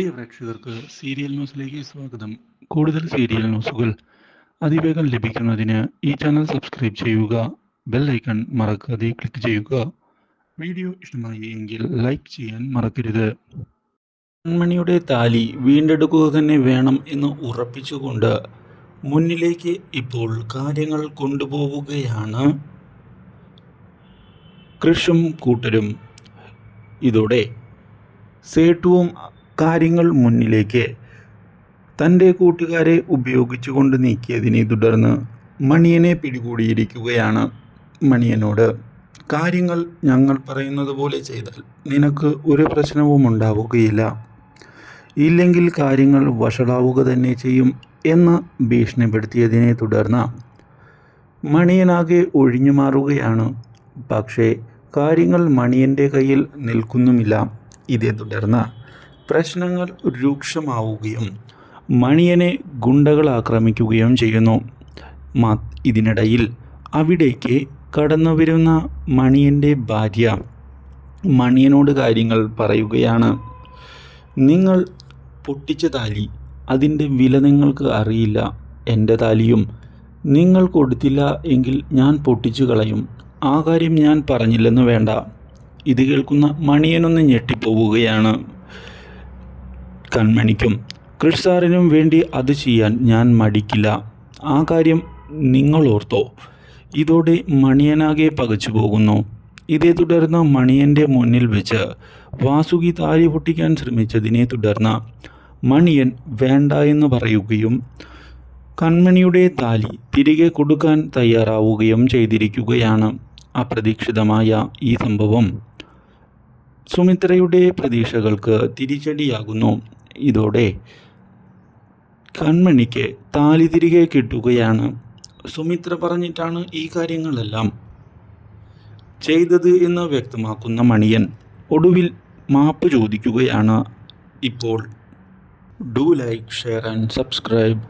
പ്രിയ പ്രേക്ഷകർക്ക് സീരിയൽ ന്യൂസിലേക്ക് സ്വാഗതം. കൂടുതൽ സീരിയൽ ന്യൂസുകൾ അതിവേഗം ലഭിക്കുന്നതിന് ഈ ചാനൽ സബ്സ്ക്രൈബ് ചെയ്യുക ബെൽ ഐക്കൺ മറക്കാതെ ക്ലിക്ക് ചെയ്യുക. വീഡിയോ ഇഷ്ടമായി എങ്കിൽ ലൈക്ക് ചെയ്യാൻ മറക്കരുത്. കൺമണിയുടെ താലി വീണ്ടെടുക്കുക തന്നെ വേണം എന്ന് ഉറപ്പിച്ചുകൊണ്ട് മുന്നിലേക്ക് ഇപ്പോൾ കാര്യങ്ങൾ കൊണ്ടുപോവുകയാണ് കൃഷും കൂട്ടരും. ഇതോടെ സേട്ടുവും കാര്യങ്ങൾ മുന്നിലേക്ക്. തന്റെ കൂട്ടുകാരെ ഉപയോഗിച്ചുകൊണ്ട് നീക്കിയതിനെ തുടർന്ന് മണിയനെ പിടികൂടിയിരിക്കുകയാണ് മണിയനോട്. കാര്യങ്ങൾ ഞങ്ങൾ പറയുന്നത് പോലെ ചെയ്താൽ നിനക്ക് ഒരു പ്രശ്നവും ഉണ്ടാവുകയില്ല. ഇല്ലെങ്കിൽ കാര്യങ്ങൾ വഷളാവുക തന്നെ ചെയ്യും എന്ന് ഭീഷണിപ്പെടുത്തിയതിനെ തുടർന്ന് മണിയനാകെ ഒഴിഞ്ഞു മാറുകയാണ്. പക്ഷേ കാര്യങ്ങൾ മണിയന്റെ കയ്യിൽ നിൽക്കുന്നുമില്ല. ഇതേ തുടർന്ന് പ്രശ്നങ്ങൾ രൂക്ഷമാവുകയും മണിയനെ ഗുണ്ടകൾ ആക്രമിക്കുകയും ചെയ്യുന്നു. മാ ഇതിനിടയിൽ അവിടേക്ക് കടന്നു വരുന്ന മണിയന്റെ ഭാര്യ മണിയനോട് കാര്യങ്ങൾ പറയുകയാണ്. നിങ്ങൾ പൊട്ടിച്ച താലി അതിന്റെ വില നിങ്ങൾക്ക് അറിയില്ല. എന്റെ താലിയും നിങ്ങൾ കൊടുത്തില്ല എങ്കിൽ ഞാൻ പൊട്ടിച്ചു കളയും. ആ കാര്യം ഞാൻ പറഞ്ഞില്ലെന്ന് വേണ്ട ഇത് കേൾക്കുന്ന മണിയനൊന്ന് ഞെട്ടിപ്പോവുകയാണ്. കൺമണിക്കും സാറിനും വേണ്ടി അത് ചെയ്യാൻ ഞാൻ മടിക്കില്ല. ആ കാര്യം നിങ്ങൾ ഓർത്തോ. ഇതോടെ മണിയനാകെ പകച്ചു പോകുന്നു. ഇതേ തുടർന്ന് മണിയന്റെ മുന്നിൽ വെച്ച് വാസുകി താലി പൊട്ടിക്കാൻ ശ്രമിച്ചതിനെ തുടർന്ന് മണിയൻ വേണ്ട എന്ന് പറയുകയും കൺമണിയുടെ താലി തിരികെ കൊടുക്കാൻ തയ്യാറാവുകയും ചെയ്തിരിക്കുകയാണ് അപ്രതീക്ഷിതമായ ഈ സംഭവം. സുമിത്രയുടെ പ്രതീക്ഷകൾക്ക് തിരിച്ചടിയാകുന്നു. ഇതോടെ കൺമണിക്ക് താലി തിരികെ കിട്ടുകയാണ്. സുമിത്ര പറഞ്ഞിട്ടാണ് ഈ കാര്യങ്ങളെല്ലാം ചെയ്തത് എന്ന് വ്യക്തമാക്കുന്ന മണിയൻ ഒടുവിൽ മാപ്പ് ചോദിക്കുകയാണ്. ഇപ്പോൾ do like share and subscribe.